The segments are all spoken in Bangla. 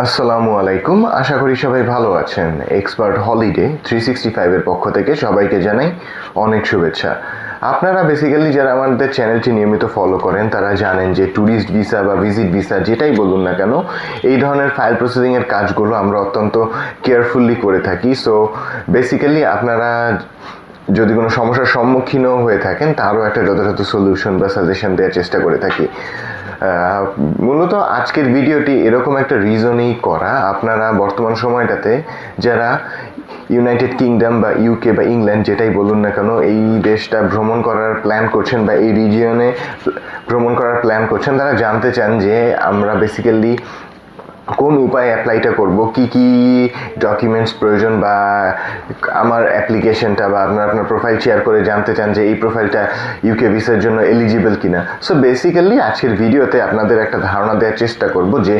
আসসালামু আলাইকুম। আশা করি সবাই ভালো আছেন। এক্সপার্ট হলিডে থ্রি সিক্সটি ফাইভের পক্ষ থেকে সবাইকে জানাই অনেক শুভেচ্ছা। আপনারা বেসিক্যালি যারা আমাদের চ্যানেলটি নিয়মিত ফলো করেন, তারা জানেন যে ট্যুরিস্ট ভিসা বা ভিজিট ভিসা যেটাই বলুন না কেন, এই ধরনের ফাইল প্রসেসিংয়ের কাজগুলো আমরা অত্যন্ত কেয়ারফুলি করে থাকি। সো বেসিক্যালি আপনারা যদি কোনো সমস্যার সম্মুখীনও হয়ে থাকেন, তারও একটা যথাযথ সলিউশন বা সাজেশন দেওয়ার চেষ্টা করে থাকি। মূলত আজকের ভিডিওটি এরকম একটা রিজনেই করা। আপনারা বর্তমান সময়টাতে যারা ইউনাইটেড কিংডম বা ইউকে বা ইংল্যান্ড যেটাই বলুন না কেন, এই দেশটা ভ্রমণ করার প্ল্যান করছেন বা এই রিজিয়নে ভ্রমণ করার প্ল্যান করছেন, তারা জানতে চান যে আমরা বেসিক্যালি কোন উপায়ে অ্যাপ্লাইটা করব? কি কি ডকুমেন্টস প্রয়োজন বা আমার অ্যাপ্লিকেশনটা বা আপনার আপনার প্রোফাইল শেয়ার করে জানতে চান যে এই প্রোফাইলটা ইউকে ভিসার জন্য এলিজিবল কিনা? সো বেসিক্যালি আজকের ভিডিওতে আপনাদের একটা ধারণা দেওয়ার চেষ্টা করব যে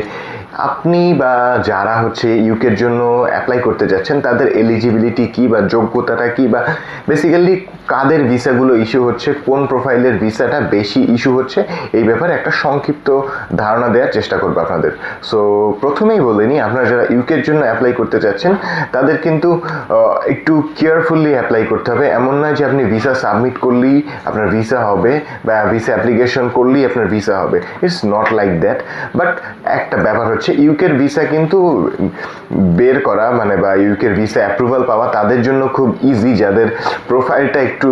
আপনি বা যারা হচ্ছে ইউকের জন্য অ্যাপ্লাই করতে যাচ্ছেন, তাদের এলিজিবিলিটি কি বা যোগ্যতাটা কি বা বেসিক্যালি কাদের ভিসাগুলো ইস্যু হচ্ছে, কোন প্রোফাইলের ভিসাটা বেশি ইস্যু হচ্ছে, এই ব্যাপারে একটা সংক্ষিপ্ত ধারণা দেওয়ার চেষ্টা করব আপনাদের। সো প্রথমেই বলে নিই, আপনারা যারা ইউকের জন্য অ্যাপ্লাই করতে চাচ্ছেন তাদের কিন্তু একটু কেয়ারফুলি অ্যাপ্লাই করতে হবে। এমন নয় যে আপনি ভিসা সাবমিট করলেই আপনার ভিসা হবে বা ভিসা অ্যাপ্লিকেশন করলেই আপনার ভিসা হবে। It's not like that but একটা ব্যাপার হচ্ছে ইউকের ভিসা কিন্তু বের করা মানে বা ইউকের ভিসা অ্যাপ্রুভাল পাওয়া তাদের জন্য খুব ইজি যাদের প্রোফাইলটা একটু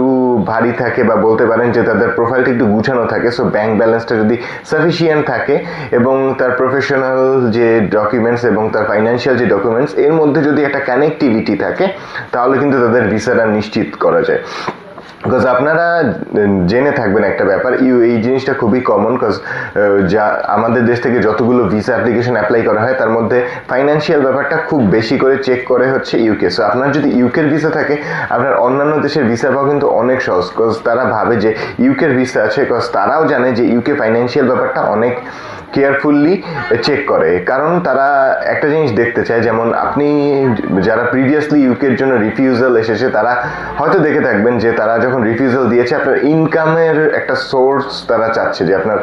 ভারী থাকে বা বলতে পারেন যে তাদের প্রোফাইলটা একটু গুছানো থাকে সো ব্যাংক ব্যালেন্সটা যদি সাফিসিয়েন্ট থাকে এবং তার প্রফেশনাল যে ডকুমেন্টস এবং তার ফাইন্যান্সিয়াল যে ডকুমেন্টস এর মধ্যে যদি একটা কানেক্টিভিটি থাকে, তাহলে কিন্তু তাদের ভিসাটা নিশ্চিত করা যায়। বিকজ আপনারা জেনে থাকবেন একটা ব্যাপার, ইউ, এই জিনিসটা খুবই কমন বিকজ যা, আমাদের দেশ থেকে যতগুলো ভিসা অ্যাপ্লিকেশন অ্যাপ্লাই করা হয়, তার মধ্যে ফাইন্যান্সিয়াল ব্যাপারটা খুব বেশি করে চেক করে হচ্ছে ইউকে সো আপনার যদি ইউকের ভিসা থাকে, আপনার অন্যান্য দেশের ভিসা পাওয়া কিন্তু অনেক সহজ বিকজ তারা ভাবে যে ইউকের ভিসা আছে বিকজ তারাও জানে যে ইউকে ফাইন্যান্সিয়াল ব্যাপারটা অনেক কেয়ারফুললি চেক করে। কারণ তারা একটা জিনিস দেখতে চায়, যেমন আপনি যারা প্রিভিয়াসলি ইউকের জন্য রিফিউজাল এসেছে, তারা হয়তো দেখে থাকবেন যে তারা যখন রিফিউজাল দিয়েছে, আপনার ইনকামের একটা সোর্স তারা চাচ্ছে যে আপনার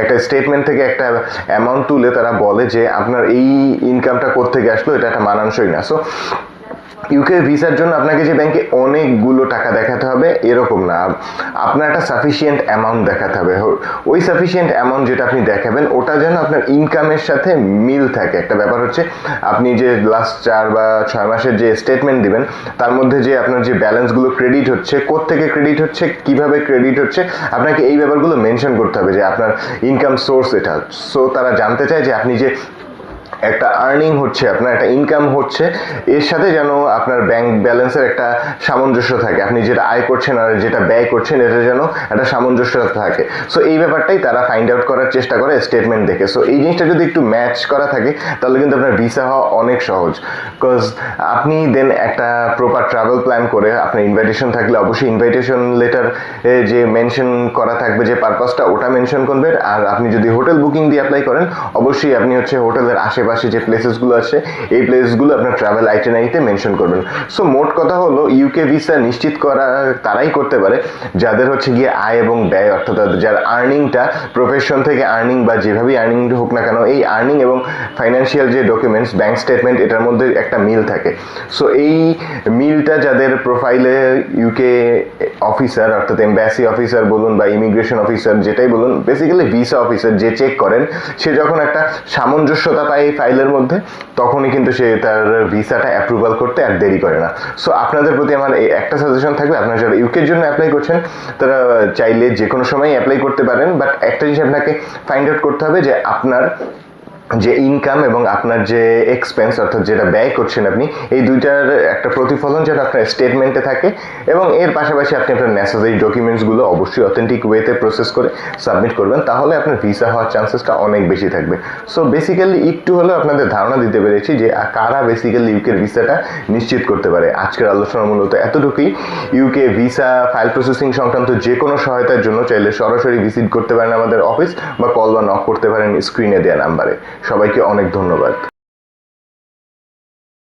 একটা স্টেটমেন্ট থেকে একটা অ্যামাউন্ট তুলে তারা বলে যে আপনার এই ইনকামটা কোত্থেকে আসলো, এটা একটা মানানসই না। সো ইউকে ভিসার জন্য আপনাকে যে ব্যাংকে অনেকগুলো টাকা দেখাতে হবে, এরকম না। আপনার একটা সাফিসিয়েন্ট অ্যামাউন্ট দেখাতে হবে। ওই সাফিসিয়েন্ট অ্যামাউন্ট যেটা আপনি দেখাবেন, ওটা যেন আপনার ইনকামের সাথে মিল থাকে। একটা ব্যাপার হচ্ছে, আপনি যে লাস্ট চার বা ছয় মাসের যে স্টেটমেন্ট দিবেন, তার মধ্যে যে আপনার যে ব্যালেন্সগুলো ক্রেডিট হচ্ছে থেকে ক্রেডিট হচ্ছে, কীভাবে ক্রেডিট হচ্ছে, আপনাকে এই ব্যাপারগুলো মেনশন করতে হবে যে আপনার ইনকাম সোর্স এটা। সো তারা জানতে চায় যে আপনি যে একটা আর্নিং হচ্ছে, আপনার একটা ইনকাম হচ্ছে, এর সাথে যেন আপনার ব্যাংক ব্যালেন্সের একটা সামঞ্জস্য থাকে। আপনি যেটা আয় করছেন আর যেটা ব্যয় করছেন, এটা যেন একটা সামঞ্জস্য থাকে। সো এই ব্যাপারটাই তারা ফাইন্ড আউট করার চেষ্টা করে স্টেটমেন্ট দেখে। সো এই জিনিসটা যদি একটু ম্যাচ করা থাকে, তাহলে কিন্তু আপনার ভিসা হওয়া অনেক সহজ। বিকজ আপনি দেন একটা প্রপার ট্রাভেল প্ল্যান করে, আপনার ইনভাইটেশন থাকলে অবশ্যই ইনভাইটেশন লেটার যে মেনশন করা থাকবে, যে পারপাসটা ওটা মেনশন করবেন। আর আপনি যদি হোটেল বুকিং দিয়ে অ্যাপ্লাই করেন, অবশ্যই আপনি হচ্ছে হোটেলের আশেপাশে যে প্লেসেসগুলো আছে, এই প্লেসগুলো আপনার ট্রাভেল আইটেনারিতে মেনশন করবেন। সো মোট কথা হলো ইউকে ভিসা নিশ্চিত করা, তারাই করতে পারে, যাদের হচ্ছে গিয়ে আয় এবং ব্যয়, অর্থাৎ যার আর্নিংটা প্রফেশন থেকে আর্নিং বা যেভাবেই আর্নিং হোক না কেন, এই আর্নিং এবং ফাইন্যান্সিয়াল যে ডকুমেন্টস ব্যাংক স্টেটমেন্ট এটার মধ্যে একটা মিল থাকে। সো এই মিলটা যাদের প্রোফাইলে ইউকে অফিসার অর্থাৎ এম্বাসি অফিসার বলুন বা ইমিগ্রেশন অফিসার যেটাই বলুন বেসিক্যালি ভিসা অফিসার যে চেক করেন, সে যখন একটা সামঞ্জস্যতা পায় এই ফাইলের মধ্যে, তখনই কিন্তু সে তার ভিসাটা অ্যাপ্রুভাল করতে আর দেরি করে না। সো আপনাদের প্রতি আমার এই একটা সাজেশন থাকবে, আপনারা যারা ইউকের জন্য অ্যাপ্লাই করছেন, তারা চাইলে যে কোনো সময় অ্যাপ্লাই করতে পারেন বাট একটা জিনিস আপনাকে ফাইন্ড আউট করতে হবে যে আপনার যে ইনকাম এবং আপনার যে এক্সপেন্স অর্থাৎ যেটা ব্যয় করছেন আপনি, এই দুইটার একটা প্রতিফলন যেন আপনার স্টেটমেন্টে থাকে এবং এর পাশাপাশি আপনি আপনার নেসেসারি ডকুমেন্টসগুলো অবশ্যই অথেন্টিক ওয়েতে প্রসেস করে সাবমিট করবেন, তাহলে আপনার ভিসা হওয়ার চান্সেসটা অনেক বেশি থাকবে। সো বেসিক্যালি একটু হলেও আপনাদের ধারণা দিতে পেরেছি যে কারা বেসিক্যালি ইউকের ভিসাটা নিশ্চিত করতে পারে। আজকের আলোচনা মূলত এতটুকুই। ইউকে ভিসা ফাইল প্রসেসিং সংক্রান্ত যে কোনো সহায়তার জন্য চাইলে সরাসরি ভিজিট করতে পারেন আমাদের অফিস বা কল বা নক করতে পারেন স্ক্রিনে দেওয়া নাম্বারে সবাইকে অনেক ধন্যবাদ।